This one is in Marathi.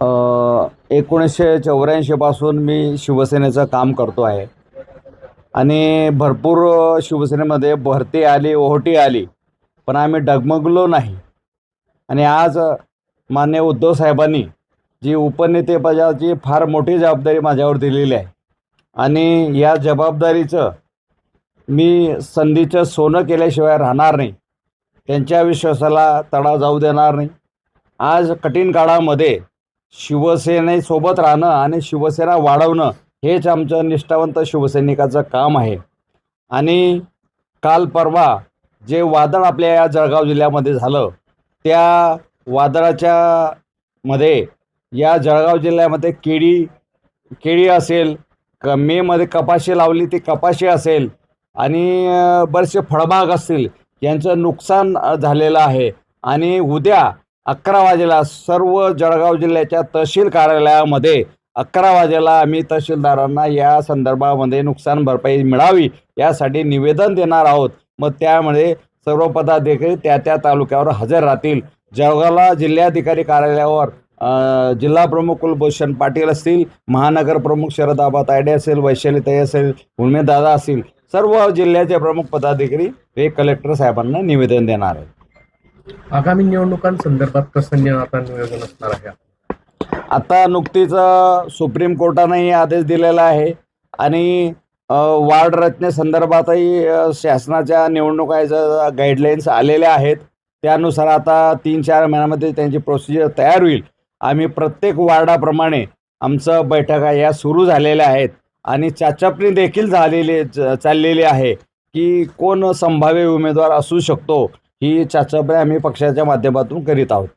एकोणीसशे चौऱ्याऐंशीपासून मी शिवसेनेचं काम करतो आहे. आणि भरपूर शिवसेनेमध्ये भरती आली ओहोटी आली पण आम्ही डगमगलो नाही. आणि आज मान्य उद्धव साहेबांनी जी उपनेतेपदाची फार मोठी जबाबदारी माझ्यावर दिलेली आहे. आणि या जबाबदारीचं मी संधीचं सोनं केल्याशिवाय राहणार नाही. त्यांच्या विश्वासाला तडा जाऊ देणार नाही. आज कठीण काळामध्ये शिवसेनेसोबत राहणं आणि शिवसेना वाढवणं हेच आमचं निष्ठावंत शिवसैनिकाचं काम आहे. आणि काल परवा जे वादळ आपल्या या जळगाव जिल्ह्यामध्ये झालं त्या वादळाच्या मध्ये या जळगाव जिल्ह्यामध्ये केळी केळी असेल क मेमध्ये कपाशी लावली ती कपाशी असेल आणि बरेचसे फळबाग असतील यांचं नुकसान झालेलं आहे. आणि उद्या अकरा वाजेला सर्व जळगाव जिल्ह्याच्या तहसील कार्यालयामध्ये अकरा वाजेला आम्ही तहसीलदारांना या संदर्भामध्ये नुकसान भरपाई मिळावी यासाठी निवेदन देणार आहोत. मग त्यामुळे सर्व पदाधिकारी त्या त्या तालुक्यावर हजर राहतील. जळगावला जिल्हाधिकारी कार्यालयावर जिल्हा प्रमुख कुलभूषण पाटील असतील महानगर प्रमुख शरद आबा तायडे असेल वैशालीताई असेल उमेदादा असतील सर्व जिल्ह्याचे प्रमुख पदाधिकारी हे कलेक्टर साहेबांना निवेदन देणार आहेत. आगामी निवडणुकांसंदर्भात कसं आता नियोजन असणार आहे. आता नुकतीच सुप्रीम कोर्टानेही आदेश दिलेला आहे आणि वार्ड रचनेसंदर्भातही अ, शासनाच्या निवडणुकाच्या गाईडलाईन्स आलेल्या आहेत. त्यानुसार आता तीन चार महिन्यामध्ये त्यांची प्रोसिजर तयार होईल. आम्ही प्रत्येक वार्डाप्रमाणे आमचं बैठका या सुरू झालेल्या आहेत. आणि चाचपणी देखील झालेली चाललेली आहे की कोण संभाव्य उमेदवार असू शकतो. ही चाचपणी आम्ही पक्षाच्या माध्यमातून करीत आहोत.